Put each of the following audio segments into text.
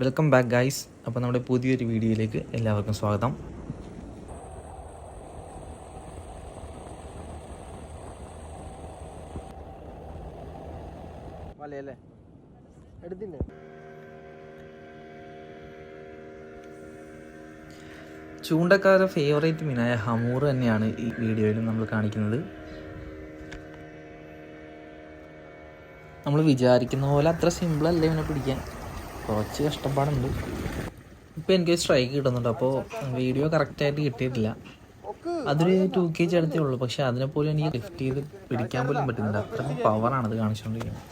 Welcome back guys അപ്പോൾ നമ്മുടെ പുതിയൊരു വീഡിയോയിലേക്ക് എല്ലാവർക്കും സ്വാഗതം. വലയല്ലേ എടുത്തില്ലേ? ചൂണ്ടക്കാരുടെ ഫേവറേറ്റ് മീനായ ഹമൂർ തന്നെയാണ് ഈ വീഡിയോയിൽ നമ്മൾ കാണിക്കുന്നത്. നമ്മൾ വിചാരിക്കുന്ന പോലെ അത്ര സിമ്പിൾ അല്ല ഇവനെ പിടിക്കാൻ. കുറച്ച് കഷ്ടപ്പാടുണ്ട്. ഇപ്പോൾ എനിക്ക് സ്ട്രൈക്ക് കിട്ടുന്നുണ്ട്. അപ്പോൾ വീഡിയോ കറക്റ്റായിട്ട് കിട്ടിയിട്ടില്ല. അതൊരു ടു കെ ജി അടുത്തേ ഉള്ളൂ. പക്ഷെ അതിനെപ്പോലും എനിക്ക് ലിഫ്റ്റ് ചെയ്ത് പിടിക്കാൻ പോലും പറ്റുന്നില്ല. അത്രയും പവറാണ് അത് കാണിച്ചുകൊണ്ടിരിക്കുന്നത്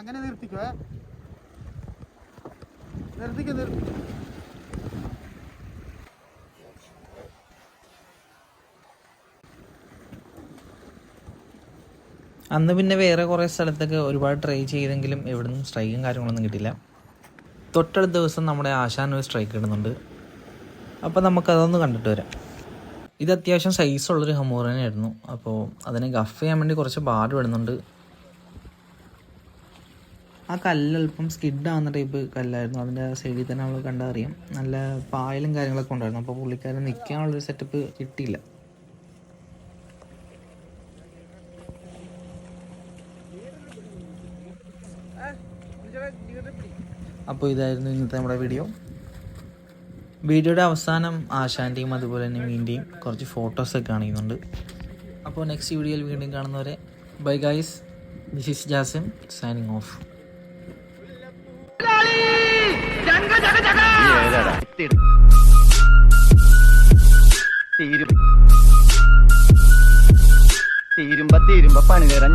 അങ്ങനെ നിർത്തിക്കോ നിർത്തിക്കോ അവിടെ അന്ന് പിന്നെ വേറെ കുറേ സ്ഥലത്തൊക്കെ ഒരുപാട് ട്രൈ ചെയ്തെങ്കിലും എവിടെ നിന്നും സ്ട്രൈക്കും കാര്യങ്ങളൊന്നും കിട്ടില്ല തൊട്ടടുത്ത ദിവസം നമ്മുടെ ആശാൻ ഒരു സ്ട്രൈക്ക് ഇടുന്നുണ്ട് അപ്പോൾ നമുക്കതൊന്ന് കണ്ടിട്ട് വരാം. ഇത് അത്യാവശ്യം സൈസുള്ളൊരു തന്നെയായിരുന്നു. അപ്പോൾ അതിനെ ഗഫ് ചെയ്യാൻ വേണ്ടി കുറച്ച് ബാഡ് വിടുന്നുണ്ട് ആ കല്ല് അല്പം സ്കിഡ് ആവുന്ന ടൈപ്പ് കല്ലായിരുന്നു. അതിന്റെ സൈഡിൽ തന്നെ നമ്മൾ കണ്ടാൽ അറിയാം നല്ല പായലും കാര്യങ്ങളൊക്കെ ഉണ്ടായിരുന്നു. അപ്പോൾ പുള്ളിക്കാരൻ നിൽക്കാനുള്ളൊരു സെറ്റപ്പ് കിട്ടിയില്ല. അപ്പോൾ ഇതായിരുന്നു ഇന്നത്തെ നമ്മുടെ വീഡിയോ വീഡിയോയുടെ അവസാനം ആശാന്റെയും അതുപോലെ തന്നെ മീന്റെയും കുറച്ച് ഫോട്ടോസൊക്കെ കാണിക്കുന്നുണ്ട്. അപ്പോൾ നെക്സ്റ്റ് വീഡിയോയിൽ വീണ്ടും കാണുന്നവരെ bye guys this is Jasim signing off തീരുമ്പ തീരുമ്പ പണി തരാൻ